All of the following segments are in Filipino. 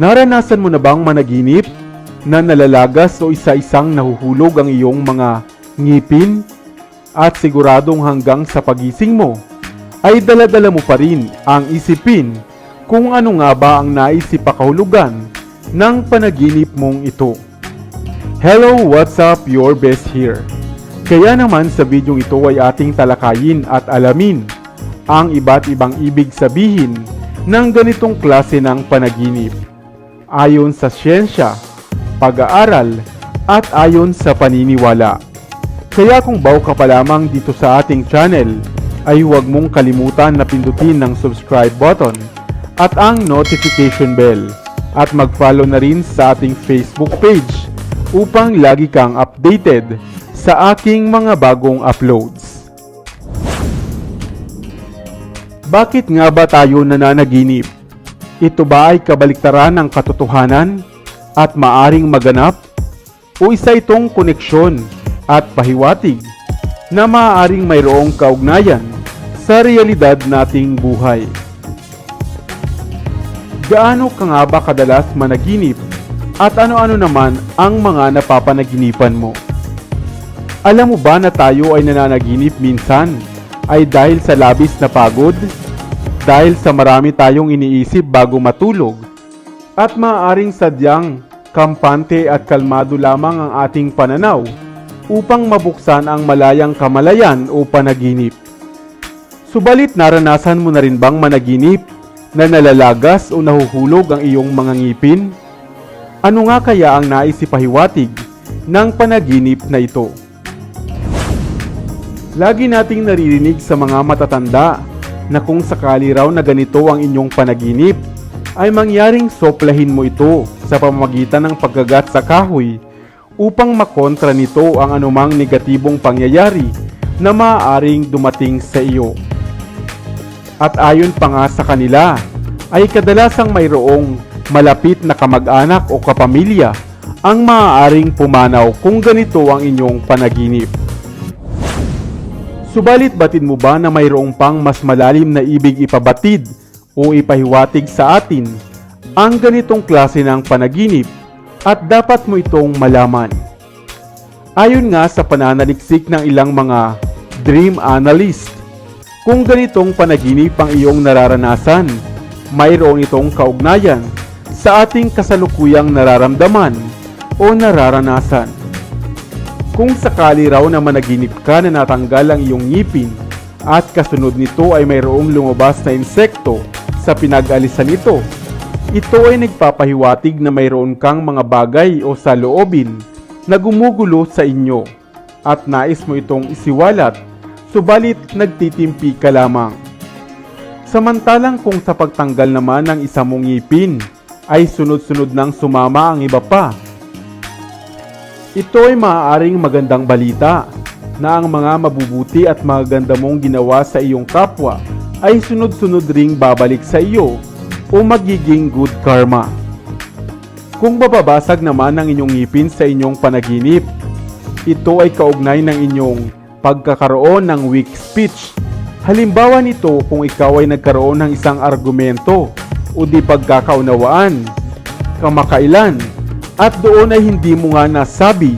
Naranasan mo na bang managinip na nalalagas o isa-isang nahuhulog ang iyong mga ngipin at siguradong hanggang sa pagising mo ay daladala mo pa rin ang isipin kung ano nga ba ang naisipakahulugan ng panaginip mong ito. Hello, what's up? Your best here. Kaya naman sa bidyong ito ay ating talakayin at alamin ang iba't ibang ibig sabihin ng ganitong klase ng panaginip. Ayon sa siyensya, pag-aaral, at ayon sa paniniwala. Kaya kung bago ka pa lamang dito sa ating channel, ay huwag mong kalimutan na pindutin ng subscribe button at ang notification bell at mag-follow na rin sa ating Facebook page upang lagi kang updated sa aking mga bagong uploads. Bakit nga ba tayo nananaginip? Ito ba ay kabaliktaran ng katotohanan at maaring maganap? O isa itong koneksyon at pahiwatig na maaaring mayroong kaugnayan sa realidad nating buhay? Gaano ka nga ba kadalas managinip at ano-ano naman ang mga napapanaginipan mo? Alam mo ba na tayo ay nananaginip minsan ay dahil sa labis na pagod? Dahil sa marami tayong iniisip bago matulog? At maaaring sadyang kampante at kalmado lamang ang ating pananaw upang mabuksan ang malayang kamalayan o panaginip. Subalit naranasan mo na rin bang managinip na nalalagas o nahuhulog ang iyong mga ngipin? Ano nga kaya ang naisipahiwatig ng panaginip na ito? Lagi nating naririnig sa mga matatanda na kung sakali raw na ganito ang inyong panaginip, ay mangyaring soplahin mo ito sa pamamagitan ng paggagat sa kahoy upang makontra nito ang anumang negatibong pangyayari na maaaring dumating sa iyo. At ayon pa nga sa kanila, ay kadalasang mayroong malapit na kamag-anak o kapamilya ang maaaring pumanaw kung ganito ang inyong panaginip. Subalit batid mo ba na mayroong pang mas malalim na ibig ipabatid o ipahiwatig sa atin ang ganitong klase ng panaginip at dapat mo itong malaman. Ayon nga sa pananaliksik ng ilang mga dream analyst, kung ganitong panaginip ang iyong nararanasan, mayroon itong kaugnayan sa ating kasalukuyang nararamdaman o nararanasan. Kung sakali raw na managinip ka na natanggal ang iyong ngipin at kasunod nito ay mayroong lumabas na insekto sa pinag-alisan nito, ito ay nagpapahiwatig na mayroon kang mga bagay o saloobin na gumugulo sa inyo at nais mo itong isiwalat subalit nagtitimpi ka lamang. Samantalang kung sa pagtanggal naman ng isa mong ngipin ay sunod-sunod nang sumama ang iba pa, ito ay maaaring magandang balita na ang mga mabubuti at magaganda mong ginawa sa iyong kapwa ay sunod-sunod ring babalik sa iyo o magiging good karma. Kung bababasag naman ang inyong ngipin sa inyong panaginip, ito ay kaugnay ng inyong pagkakaroon ng weak speech. Halimbawa nito kung ikaw ay nagkaroon ng isang argumento o di pagkakaunawaan, kamakailan, at doon ay hindi mo nga nasabi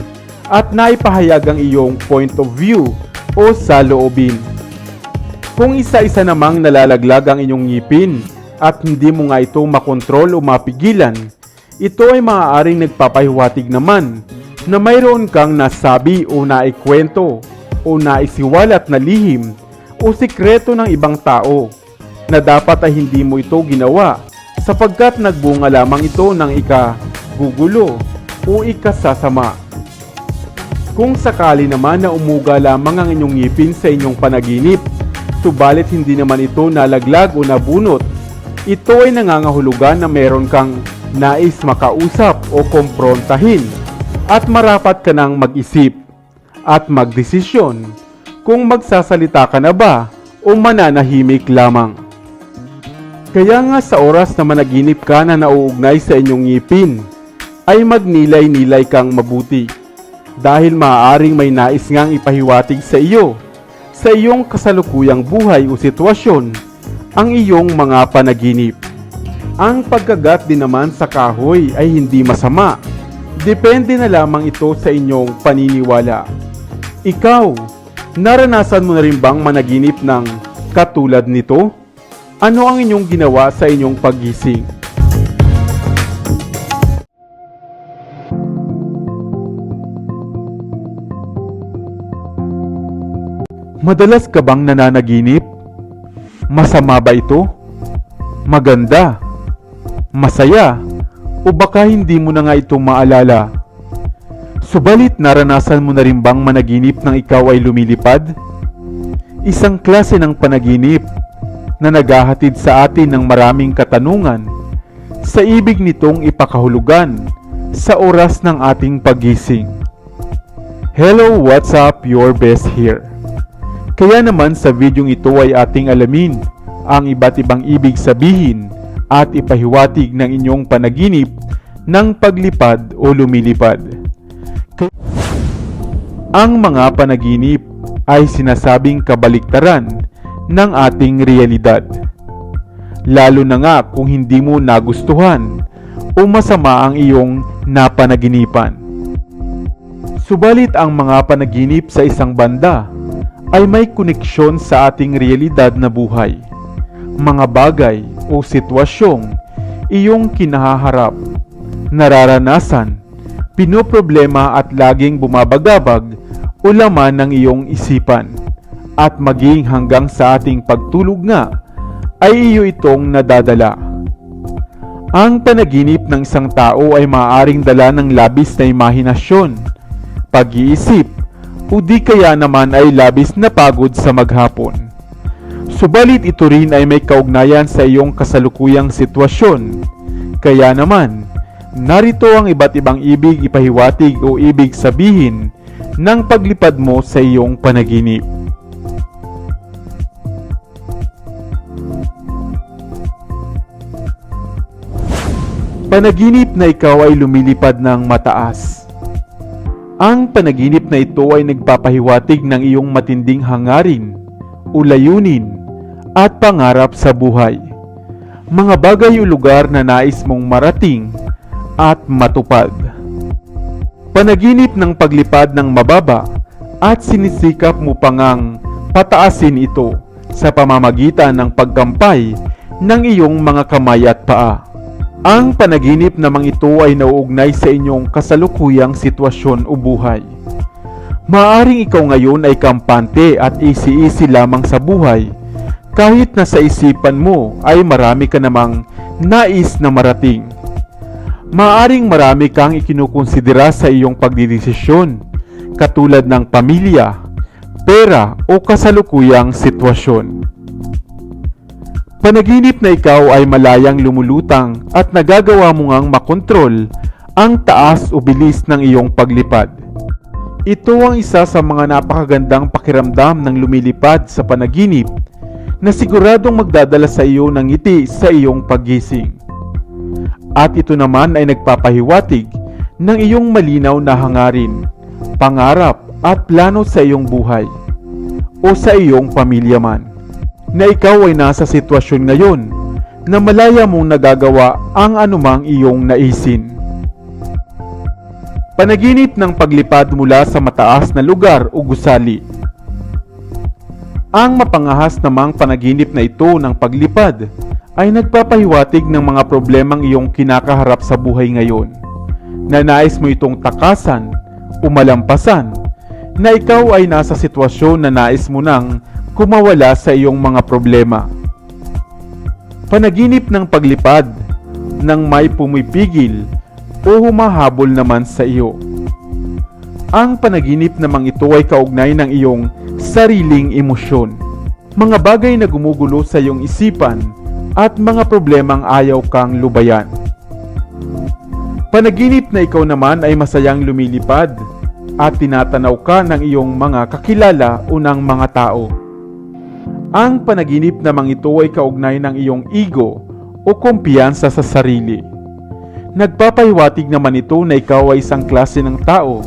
at naipahayag ang iyong point of view o saloobin. Kung isa-isa namang nalalaglag ang inyong ngipin at hindi mo nga ito makontrol o mapigilan, ito ay maaaring nagpapahiwatig naman na mayroon kang nasabi o naikwento o naisiwalat na lihim o sikreto ng ibang tao na dapat ay hindi mo ito ginawa sapagkat nagbunga lamang ito ng ika gugulo o ikasasama. Kung sakali naman na umuga lamang ang inyong ngipin sa inyong panaginip, subalit hindi naman ito nalaglag o nabunot, ito ay nangangahulugan na meron kang nais makausap o komprontahin at marapat ka nang mag-isip at magdesisyon kung magsasalita ka na ba o mananahimik lamang. Kaya nga sa oras na managinip ka na nauugnay sa inyong ngipin, ay magnilay-nilay kang mabuti dahil maaaring may nais ngang ipahiwatig sa iyo sa iyong kasalukuyang buhay o sitwasyon ang iyong mga panaginip. Ang pagkagat din naman sa kahoy ay hindi masama. Depende na lamang ito sa inyong paniniwala. Ikaw, naranasan mo na rin bang managinip ng katulad nito? Ano ang inyong ginawa sa inyong paggising? Madalas ka bang nananaginip? Masama ba ito? Maganda? Masaya? O baka hindi mo na nga ito maalala? Subalit naranasan mo na rin bang managinip ng ikaw ay lumilipad? Isang klase ng panaginip na naghahatid sa atin ng maraming katanungan sa ibig nitong ipakahulugan sa oras ng ating pagising. Hello, what's up? Your best here. Kaya naman sa videong ito ay ating alamin ang iba't ibang ibig sabihin at ipahiwatig ng inyong panaginip ng paglipad o lumilipad. Ang mga panaginip ay sinasabing kabaliktaran ng ating realidad. Lalo na nga kung hindi mo nagustuhan o masama ang iyong napanaginipan. Subalit ang mga panaginip sa isang banda ay may koneksyon sa ating realidad na buhay. Mga bagay o sitwasyong iyong kinahaharap, nararanasan, pinoproblema at laging bumabagabag o laman ng iyong isipan. At maging hanggang sa ating pagtulog nga ay iyo itong nadadala. Ang panaginip ng isang tao ay maaaring dala ng labis na imahinasyon, pag-iisip, o di kaya naman ay labis na pagod sa maghapon. Subalit ito rin ay may kaugnayan sa iyong kasalukuyang sitwasyon. Kaya naman, narito ang iba't ibang ibig ipahiwatig o ibig sabihin ng paglipad mo sa iyong panaginip. Panaginip na ikaw ay lumilipad ng mataas. Ang panaginip na ito ay nagpapahiwatig ng iyong matinding hangarin, ulayunin, at pangarap sa buhay. Mga bagay o lugar na nais mong marating at matupad. Panaginip ng paglipad ng mababa at sinisikap mo pangang pataasin ito sa pamamagitan ng pagkampay ng iyong mga kamay at paa. Ang panaginip namang ito ay nauugnay sa inyong kasalukuyang sitwasyon o buhay. Maaring ikaw ngayon ay kampante at easy-easy lamang sa buhay kahit na sa isipan mo ay marami ka namang nais na marating. Maaring marami kang ikinukonsidera sa iyong pagdidesisyon katulad ng pamilya, pera o kasalukuyang sitwasyon. Panaginip na ikaw ay malayang lumulutang at nagagawa mo ngang makontrol ang taas o bilis ng iyong paglipad. Ito ang isa sa mga napakagandang pakiramdam ng lumilipad sa panaginip na siguradong magdadala sa iyo ng ngiti sa iyong paggising. At ito naman ay nagpapahiwatig ng iyong malinaw na hangarin, pangarap at plano sa iyong buhay o sa iyong pamilya man na ikaw ay nasa sitwasyon ngayon na malaya mong nagagawa ang anumang iyong naisin. Panaginip ng paglipad mula sa mataas na lugar o gusali. Ang mapangahas namang panaginip na ito ng paglipad ay nagpapahiwatig ng mga problemang iyong kinakaharap sa buhay ngayon na nais mo itong takasan o malampasan na ikaw ay nasa sitwasyon na nais mo nang kumawala sa iyong mga problema. Panaginip ng paglipad ng may pumipigil o humahabol naman sa iyo. Ang panaginip namang ito ay kaugnay ng iyong sariling emosyon. Mga bagay na gumugulo sa iyong isipan at mga problemang ayaw kang lubayan. Panaginip na ikaw naman ay masayang lumilipad at tinatanaw ka ng iyong mga kakilala o ng mga tao. Ang panaginip namang ito ay kaugnay ng iyong ego o kumpiyansa sa sarili. Nagpapahiwatig naman ito na ikaw ay isang klase ng tao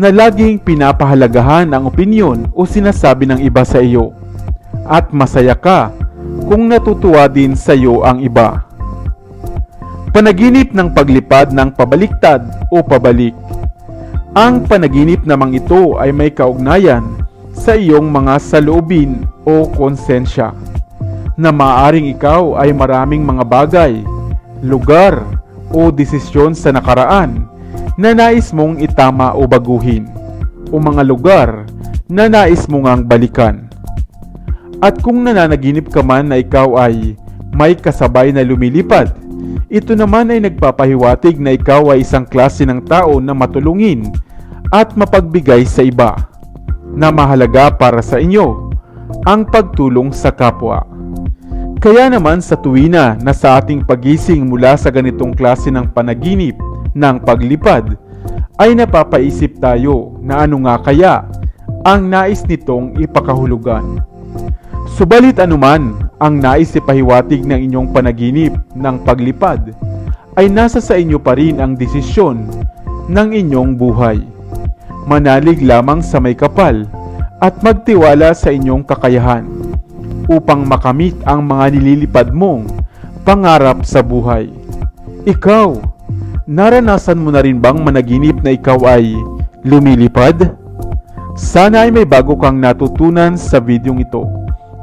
na laging pinapahalagahan ang opinyon o sinasabi ng iba sa iyo. At masaya ka kung natutuwa din sa iyo ang iba. Panaginip ng paglipad ng pabaliktad o pabalik. Ang panaginip namang ito ay may kaugnayan sa iyong mga saloobin o konsensya na maaring ikaw ay maraming mga bagay, lugar o desisyon sa nakaraan na nais mong itama o baguhin o mga lugar na nais mong ang balikan. At kung nananaginip ka man na ikaw ay may kasabay na lumilipad, ito naman ay nagpapahiwatig na ikaw ay isang klase ng tao na matulungin at mapagbigay sa iba, na mahalaga para sa inyo ang pagtulong sa kapwa. Kaya naman sa tuwina na sa ating pagising mula sa ganitong klase ng panaginip ng paglipad, ay napapaisip tayo na ano nga kaya ang nais nitong ipakahulugan. Subalit anuman ang nais ipahiwatig ng inyong panaginip ng paglipad, ay nasa sa inyo pa rin ang desisyon ng inyong buhay. Manalig lamang sa may kapal at magtiwala sa inyong kakayahan upang makamit ang mga nililipad mong pangarap sa buhay. Ikaw, naranasan mo na rin bang managinip na ikaw ay lumilipad? Sana ay may bago kang natutunan sa videong ito.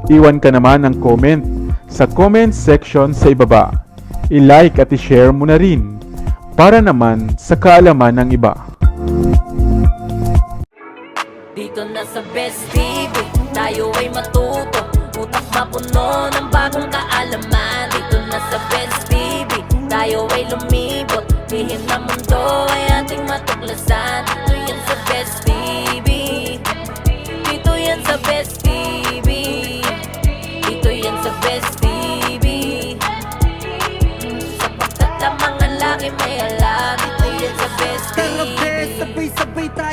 Iwan ka naman ng comment sa comment section sa ibaba. I-like at i-share mo na rin para naman sa kaalaman ng iba. Dito na sa Best TV Tayo ay matuto. Utak mapuno ng bagong kaalaman. Dito na sa Best TV Tayo ay lumibot. Lihim na mundo ay ating matuklasan. Dito yan sa Best TV Dito yan sa Best TV